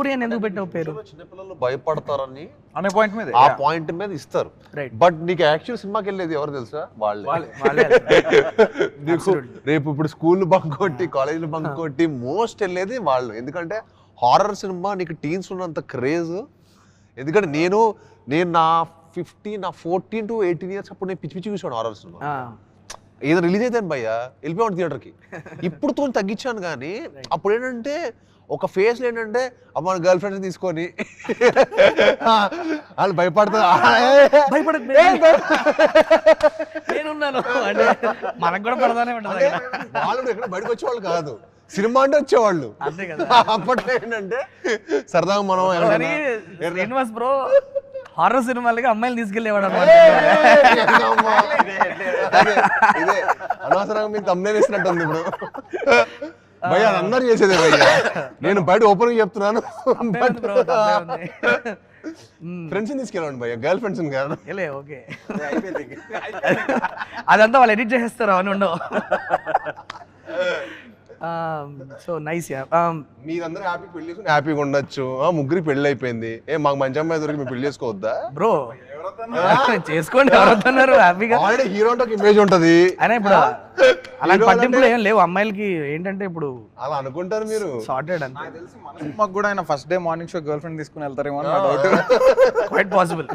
పూరి అని ఎందుకు పెట్టావు పేరు? చిన్నపిల్లలు భయపడతారని అనే పాయింట్ మీద ఆ పాయింట్ మీద ఇస్తారు. బట్ నీకు యాక్చువల్ సినిమాకి వెళ్ళేది ఎవరు తెలుసా? వాళ్ళే. వాళ్ళే నీకు రేపు ఇప్పుడు స్కూల్ బంక్ కొట్టి కాలేజ్ బంక్ కొట్టి మోస్ట్ వెళ్ళేది వాళ్ళు. ఎందుకంటే హారర్ సినిమా నీకు టీన్స్ ఉన్నంత క్రేజ్ ఎందుకంటే నేను నేను నా ఫిఫ్టీన్ నా ఫోర్టీన్ టు ఎయిటీన్ ఇయర్స్ అప్పుడు నేను పిచ్చి పిచ్చి చూసాను హారర్ సినిమా ఏదో రిలీజ్ అయితే భయ్యా వెళ్ళిపోయాడు థియేటర్కి. ఇప్పుడు తో తగ్గించాను కానీ అప్పుడు ఏంటంటే ఒక ఫేస్ ఏంటంటే అమ్మ గర్ల్ ఫ్రెండ్స్ తీసుకొని. వాళ్ళు భయపడతారు నేనున్నాను. అంటే మనకు కూడా పడతానే ఉంటుంది. వాళ్ళు ఎక్కడ బయటకు వచ్చేవాళ్ళు కాదు. సినిమా అంటే వచ్చేవాళ్ళు. అంతే కదా. అప్పట్లో ఏంటంటే సరదాగా మనం శ్రీనివాస్ బ్రో హారర్ సినిమాలకి అమ్మాయిలు తీసుకెళ్ళేవాడు అనమాట ఇదే అనవసరంగా మీకు ఇప్పుడు భయ్య అది అందరు చేసేదే భయ్య నేను బయట ఓపెన్ చెప్తున్నాను ఫ్రెండ్స్ తీసుకెళ్ళండి భయ్య గర్ల్ ఫ్రెండ్స్ కాదు ఓకే అదంతా వాళ్ళు ఎడిట్ చేసేస్తారు అని ఉండవు సో నైస్ యా మీరందరూ హ్యాపీ పెళ్ళి చేసుకుని హ్యాపీగా ఉండొచ్చు. ఆ, ముగ్గురికి పెళ్ళి అయిపోయింది. ఏ మాకు మంచి అమ్మాయి దొరికి మేము పెళ్ళి చేసుకోవద్దా? బ్రో చేసుకోండి ఎవరొద్దన్నారు హ్యాపీగా ఆల్రెడీ హీరో అంటే ఒక ఇమేజ్ ఉంటది. అయినా ఇప్పుడు అలాంటి పట్టింపులు ఏం లేవు. అమ్మాయిలకి ఏంటంటే ఇప్పుడు అలా అనుకుంటారు మీరు. సార్టెడ్ అంతే. తెలిసి మన సినిమాకి కూడా ఆయన first day morning show girlfriend తీసుకుని వెళ్తారేమో అని డౌట్ క్వైట్ పాసిబుల్